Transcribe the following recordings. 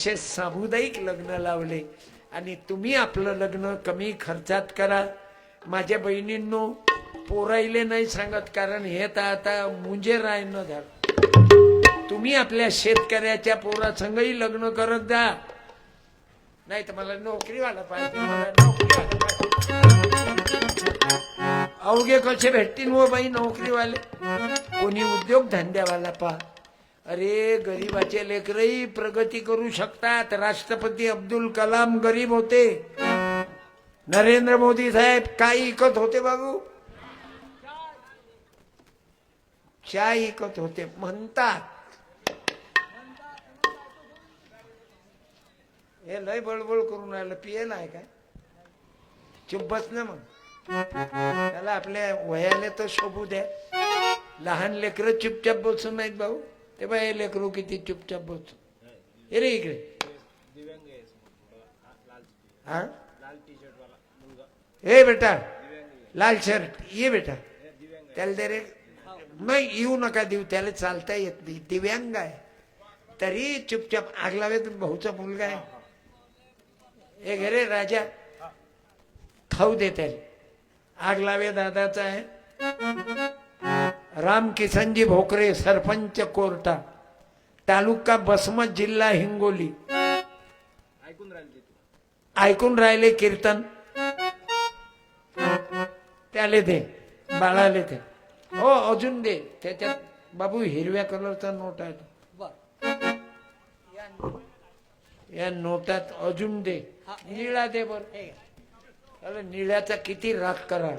असे सामुदायिक लग्न लावले. आणि तुम्ही आपलं लग्न कमी खर्चात करा. माझ्या बहिणींनो पोरायले नाही सांगत कारण हे तर आता मुंजे रायनं झालं. तुम्ही आपल्या शेतकऱ्याच्या पोरासंगही लग्न करत जा. नाही तर मला नोकरीवाला पाहिजे. मला नोकरीवाला अवघे कसे भेटतील हो बाई नोकरीवाले? कोणी उद्योग धंद्यावाला पहा. अरे गरीबाचे लेकरही प्रगती करू शकतात. राष्ट्रपती अब्दुल कलाम गरीब होते. नरेंद्र मोदी साहेब काय इकत होते बाबू? चाय इकत होते? म्हणतात. हे लय बळबळ करून राहिलं. पियला आहे काय? चुप बस ना मग. त्याला आपल्या वयाला तर शोभू द्या. लहान लेकरं चुपचाप बसून नाहीत भाऊ ते बा हे लेकरू किती चुपचाप बसू हे रे इकडे. हा? हे बेटा लाल शर्ट ये बेटा. त्याला दे रे. नाही येऊ नका देऊ त्याला चालता येत नाही. दिव्यांग आहे. तरी चुपचाप आग लावेत भाऊचा मुलगा आहे. हे घरे राजा. खाऊ दे त्याला. आग लावे दादाचा आहे. राम किसनजी भोकरे सरपंच कोर्टा तालुका बसमत जिल्हा हिंगोली. ऐकून राहिले कीर्तन? त्याले दे बाळाले दे. हो अजून दे. त्याच्यात बाबू हिरव्या कलरचा नोट आहे. तो. या नोटात अजून दे. निळा दे बर. अरे निळ्याचा किती राग करा.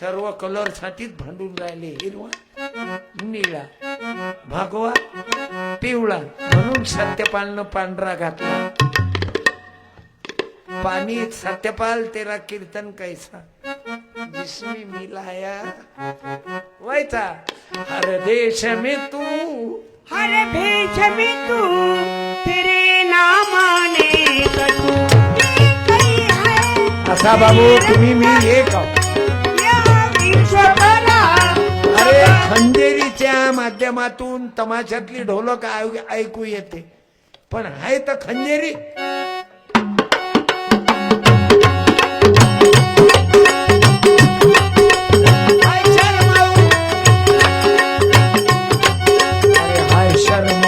सर्व कलर साठीच भांडून राहिले. हिरवा निळा भागवा पिवळा म्हणून सत्यपालनं पांढरा घातला. पानी सत्यपाल तेरा कीर्तन कैसा. जिसमें मिलाया वैसा हर देश में तू. हर भेष में तू. तेरे नामाने असा बाबू तुम्ही मी एक आहोत. खंजेरीच्या माध्यमातून तमाशातली ढोलक ऐकू येते. पण आहे तर खंजेरी हाय शर्मा.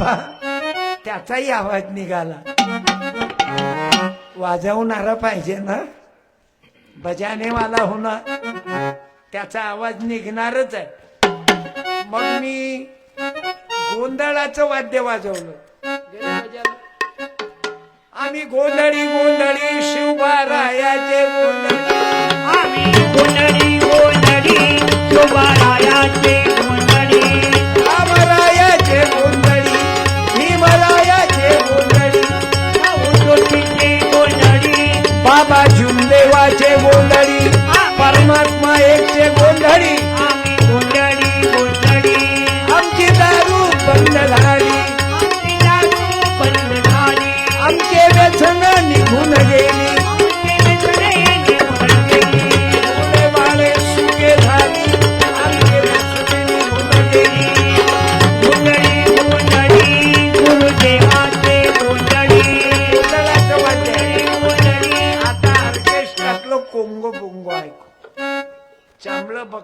बाप्पा त्याचाही आवाज निघाला. वाजवणारा पाहिजे ना? बजानेवाला होणार. त्याचा आवाज निघणारच आहे. मग मी गोंधळाचं वाद्य वाजवलं. आम्ही गोंधळी गोंधळी शिवबारायाचे गोंधळी. आम्ही गोंधळी गोंधळी शिवबारायाचे गोंधळी. আমার মায়ের যে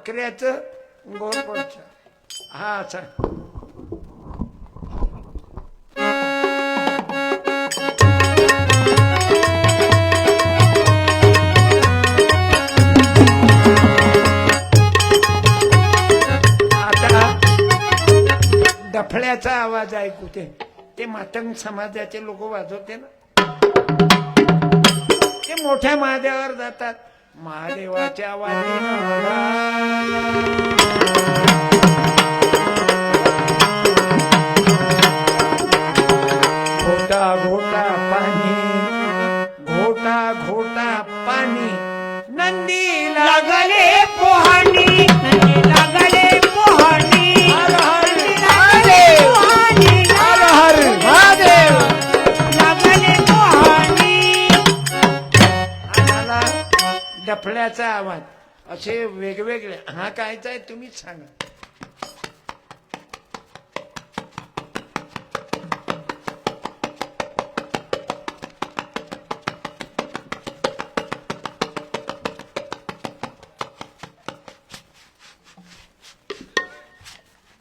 बकऱ्याचं गोरपडचं हा अच्छा आता डफळ्याचा आवाज ऐकू ते ते मातंग समाजाचे लोक वाजवते ना. ते मोठ्या महादेवावर जातात. महादेवाच्या आवाज डफळ्याचा आवाज. असे वेगवेगळे. हा कायचा आहे तुम्हीच सांगा.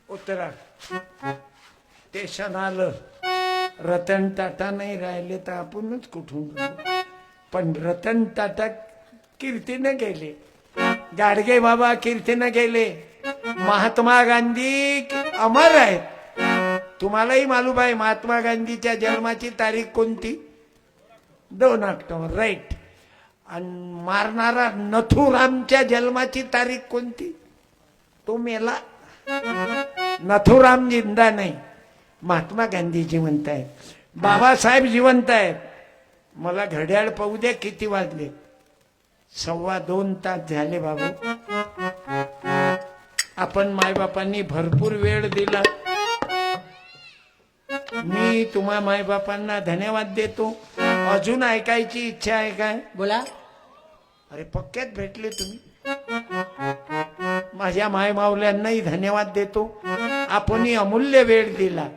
उत्तरा स्टेशन आलं. रतन टाटा नाही राहिले तर आपणच कुठून पण रतन टाटा कीर्तीनं गेले. गाडगे बाबा कीर्तीनं गेले. महात्मा गांधी अमर आहेत. तुम्हालाही मालूम आहे महात्मा गांधीच्या जन्माची तारीख कोणती? दोन ऑक्टोबर राईट. आणि मारणारा नथुरामच्या जन्माची तारीख कोणती? तो मेला. नथुराम जिंदा नाही. महात्मा गांधी जिवंत आहेत. बाबासाहेब जिवंत आहेत. मला घड्याळ पाहू द्या किती वाजले. सव्वा दोन तास झाले बाबू. आपण मायबापांनी भरपूर वेळ दिला. मी तुम्हा मायबापांना धन्यवाद देतो. अजून ऐकायची इच्छा आहे काय बोला. अरे पक्क्यात भेटले तुम्ही. माझ्या माय मावल्यांनाही धन्यवाद देतो. आपणही अमूल्य वेळ दिला.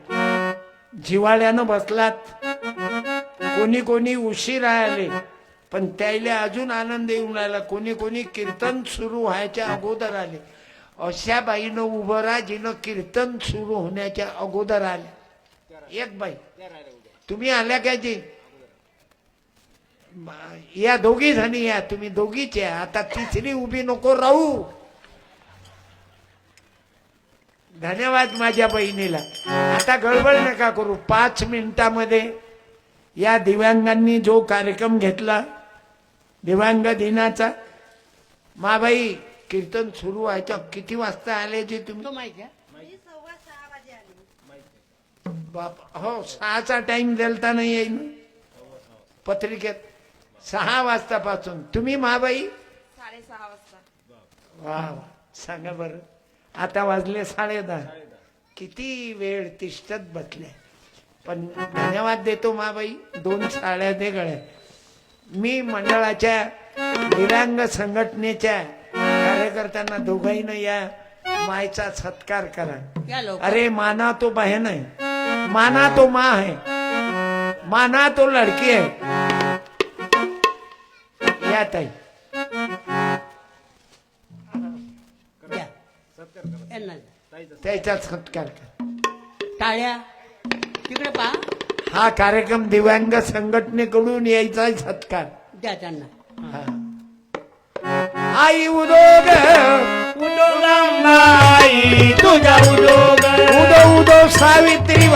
जिवाळ्यानं बसलात. कोणी कोणी उशीर आले. पण त्याला अजून आनंद येऊन राहिला. कोणी कोणी कीर्तन सुरू व्हायच्या अगोदर आले. अशा बाईनं उभं राहा जिनं कीर्तन सुरू होण्याच्या अगोदर आले. एक बाई. तुम्ही आल्या काय जी या दोघी जणी या तुम्ही दोघीच या. आता तिसरी उभी नको राहू. धन्यवाद माझ्या बहिणीला. आता गडबड नका करू. पाच मिनिटामध्ये या दिव्यांगांनी जो कार्यक्रम घेतला दिव्यांग दिनाचा. माबाई कीर्तन सुरू व्हायचं. किती वाजता आले जे तुम्ही? तो माहिती आहे? बाप हो सहाचा टाइम देलता नाही येईल पत्रिकेत सहा वाजतापासून. तुम्ही महाबाई साडेसहा वाजता. वा वा. सांगा बरं. आता वाजले साडे दहा किती वेळ तिष्ठत बसले. पण धन्यवाद देतो माबाई. दोन साड्या दे गळ्या मी मंडळाच्या दिव्यांग संघटनेच्या कार्यकर्त्यांना दोघांना या मायचा सत्कार करा. अरे माना तो बहन है माना तो माँ है माना तो लड़की है या ताई. त्याचा सत्कार कर. टाळ्या. तिकडे पहा. हा कार्यक्रम दिव्यांग संघटनेकडून यायचा आहे सत्कार. द्या त्यांना. आई उदोग तुझा उदोग. उदो उदो सावित्री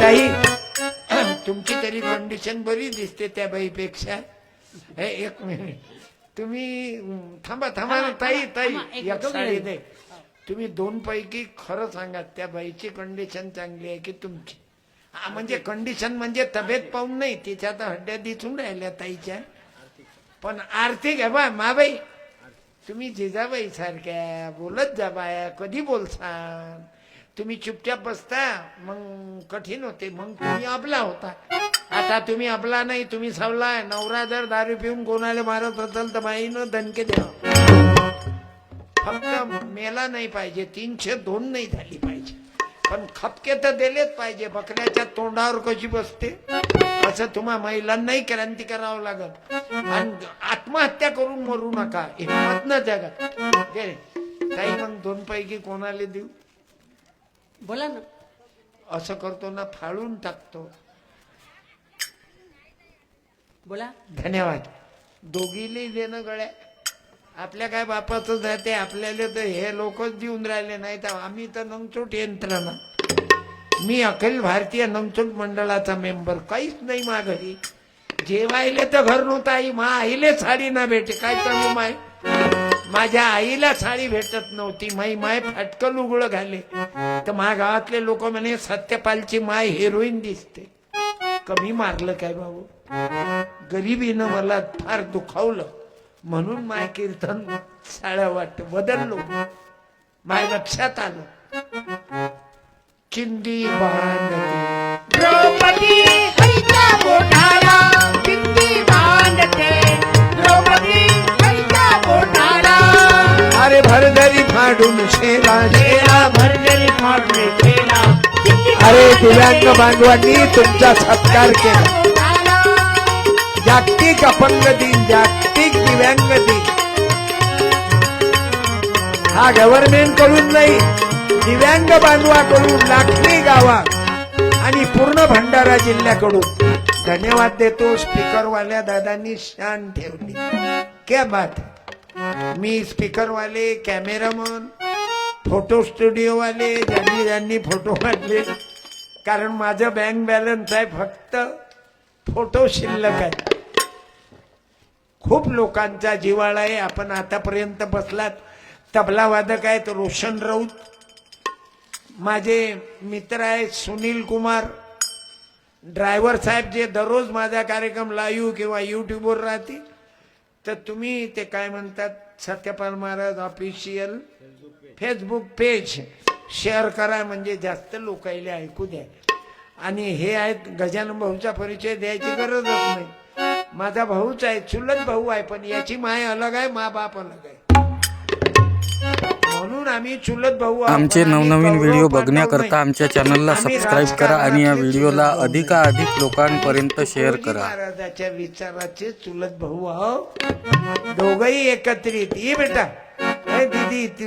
ताई तुमची तरी कंडिशन बरी दिसते त्या बाईपेक्षा. हे एक मिनिट. तुम्ही थांबा थांबा ना ताई ताई. एक साडी. दे तुम्ही दोन पैकी खरं सांगा त्या बाईची कंडिशन चांगली आहे की तुमची? म्हणजे कंडिशन म्हणजे तब्येत पाहून नाही तिच्यात हड्ड्या दिसून राहिल्या ताईच्या. पण आर्थिक आहे बा माबाई. तुम्ही जिजाबाई सारख्या बोलत जा बाया कधी बोलसान? तुम्ही चुपचाप बसता मग कठीण होते मग तुम्ही अबला होता. आता तुम्ही अबला नाही तुम्ही सवला. नवरा जर दारू पिऊन कोणाला मारत असेल तर बाईनं दणके द्यावा. फक्त मेला नाही पाहिजे तीनशे दोन नाही झाली पाहिजे. पण खपके तर दिलेच पाहिजे. बकऱ्याच्या तोंडावर कशी बसते? असं तुम्हा महिलांनाही क्रांती करावं लागत आणि आत्महत्या करून मरू नका. हिंमत न जगात. काही मग दोन पैकी कोणाला देऊ? बोला ना. असं करतो ना फाळून टाकतो. बोला. धन्यवाद. दोघीले देणं गळ्या आपल्या काय बापाचं जाते आपल्याला तर हे लोकच देऊन राहिले नाही तर आम्ही तर नंगचूट यंत्रणा मी अखिल भारतीय नंगचूट मंडळाचा मेंबर काहीच नाही मा घरी जेवायले तर घर नव्हतं आई. मा आईले साडी ना भेटे. काय सांगू माय? माझ्या आईला साडी भेटत नव्हती. माई माय फटकन उघड घाले. तर माझ्या गावातले लोक म्हणे सत्यपालची माय हिरोईन दिसते. कमी मारलं काय बाबू? गरिबीनं मला फार दुखावलं. म्हणून माय कीर्तन साड्या वाटत बदललो. माय लक्षात आलं. बांधते. द्रौपदी बांधते. अरे भरदरी फाडून शेला शेला फाडले केला अरे दिव्यांग बांधवांनी तुमचा सत्कार केला. जागतिक अपंग दिन जागतिक दिव्यांग ती हा गव्हर्नमेंटकडून नाही दिव्यांग बांधवाकडून लाखनी गावा आणि पूर्ण भंडारा जिल्ह्याकडून. धन्यवाद देतो स्पीकरवाल्या दादांनी शान ठेवली. क्या बात मी स्पीकरवाले कॅमेरामन फोटो स्टुडिओवाले ज्यांनी ज्यांनी फोटो काढले कारण माझं बँक बॅलन्स आहे फक्त फोटो शिल्लक आहे. खूप लोकांचा जिवाळा आहे. आपण आतापर्यंत बसलात. तबला वादक आहेत रोशन राऊत माझे मित्र आहेत सुनील कुमार. ड्रायव्हर साहेब जे दररोज माझा कार्यक्रम लाईव्ह किंवा यूट्यूबवर राहतील. तर तुम्ही ते काय म्हणतात? Satyapal Maharaj official Facebook page share करा. म्हणजे जास्त लोकायला ऐकू द्या. आणि हे आहेत गजानन भाऊचा परिचय द्यायची गरजच नाही. माझा भाऊच आहे चुलत भाऊ आहे पण याची माय अलग आहे मा बाप अलग आहे. म्हणून आम्ही चुलत भाऊ आमचे नवनवीन व्हिडिओ बघण्याकरता. आमच्या चॅनलला सबस्क्राईब करा आणि या व्हिडिओला अधिकाधिक लोकांपर्यंत शेअर करा. महाराजाच्या विचाराचे चुलत भाऊ आहो दोघही एकत्रित. ये बेटा. ए दीदी